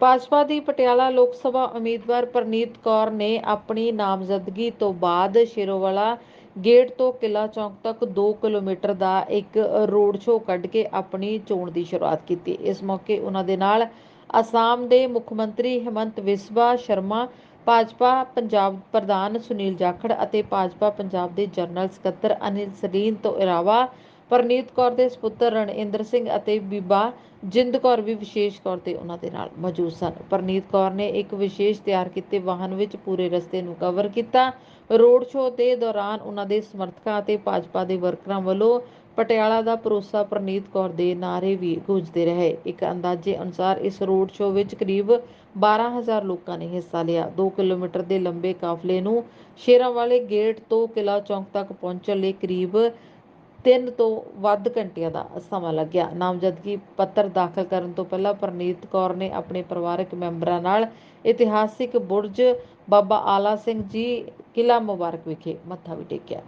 ਭਾਜਪਾ ਦੀ ਪਟਿਆਲਾ ਲੋਕ ਸਭਾ ਉਮੀਦਵਾਰ ਪ੍ਰਨੀਤ ਕੌਰ ਨੇ ਆਪਣੀ ਨਾਮਜ਼ਦਗੀ ਤੋਂ ਬਾਅਦ ਸ਼ੇਰੋਵਾਲਾ ਗੇਟ ਤੋਂ ਕਿਲਾ ਚੌਕ ਤੱਕ 2 ਕਿਲੋਮੀਟਰ ਦਾ ਇੱਕ ਰੋਡ ਸ਼ੋਅ ਕੱਢ ਕੇ ਆਪਣੀ ਚੋਣ ਦੀ ਸ਼ੁਰੂਆਤ ਕੀਤੀ। ਇਸ ਮੌਕੇ ਉਹਨਾਂ ਦੇ ਨਾਲ ਅਸਾਮ ਦੇ ਮੁੱਖ ਮੰਤਰੀ ਹਿਮੰਤ ਵਿਸਵਾ ਸ਼ਰਮਾ, ਭਾਜਪਾ ਪੰਜਾਬ ਪ੍ਰਧਾਨ ਸੁਨੀਲ ਜਾਖੜ ਅਤੇ ਭਾਜਪਾ ਪੰਜਾਬ ਦੇ ਜਨਰਲ ਸਕੱਤਰ ਅਨਿਲ ਸਰੀਨ ਤੋਂ ਇਲਾਵਾ ਪਰਨੀਤ ਕੌਰ ਦੇ ਸੁਪੁੱਤਰ ਰਣਇੰਦਰ ਸਿੰਘ ਅਤੇ ਬੀਬਾ ਜਿੰਦ ਕੌਰ ਵੀ ਵਿਸ਼ੇਸ਼ ਤੌਰ ਤੇ ਉਹਨਾਂ ਦੇ ਨਾਲ ਮੌਜੂਦ ਸਨ। ਪਰਨੀਤ ਕੌਰ ਨੇ ਇੱਕ ਵਿਸ਼ੇਸ਼ ਤਿਆਰ ਕੀਤੇ ਵਾਹਨ ਵਿੱਚ ਪੂਰੇ ਰਸਤੇ ਨੂੰ ਕਵਰ ਕੀਤਾ। ਰੋਡ ਸ਼ੋਅ ਦੇ ਦੌਰਾਨ ਉਹਨਾਂ ਦੇ ਸਮਰਥਕਾਂ ਅਤੇ ਭਾਜਪਾ ਦੇ ਵਰਕਰਾਂ ਵੱਲੋਂ ਪਟਿਆਲਾ ਦਾ ਭਰੋਸਾ ਪ੍ਰਨੀਤ ਕੌਰ ਦੇ ਨਾਅਰੇ ਵੀ ਗੂੰਜਦੇ ਰਹੇ। ਇੱਕ ਅੰਦਾਜ਼ੇ ਅਨੁਸਾਰ ਇਸ ਰੋਡ ਸ਼ੋਅ ਵਿੱਚ ਕਰੀਬ 12000 ਲੋਕਾਂ ਨੇ ਹਿੱਸਾ ਲਿਆ। 2 ਕਿਲੋਮੀਟਰ ਦੇ ਲੰਬੇ ਕਾਫਲੇ ਨੂੰ ਸ਼ੇਰਾਂ ਵਾਲੇ ਗੇਟ ਤੋਂ ਕਿਲਾ ਚੌਂਕ ਤੱਕ ਪਹੁੰਚਣ ਲਈ ਕਰੀਬ ਤਿੰਨ ਤੋਂ ਵੱਧ ਘੰਟਿਆਂ ਦਾ ਸਮਾਂ ਲੱਗਿਆ। ਨਾਮਜ਼ਦਗੀ ਪੱਤਰ ਦਾਖਲ ਕਰਨ ਤੋਂ ਪਹਿਲਾਂ ਪਰਨੀਤ ਕੌਰ ਨੇ ਆਪਣੇ ਪਰਿਵਾਰਕ ਮੈਂਬਰਾਂ ਨਾਲ ਇਤਿਹਾਸਿਕ ਬੁਰਜ ਬਾਬਾ ਆਲਾ ਸਿੰਘ ਜੀ ਕਿਲਾ ਮੁਬਾਰਕ ਵਿਖੇ ਮੱਥਾ ਵੀ ਟੇਕਿਆ।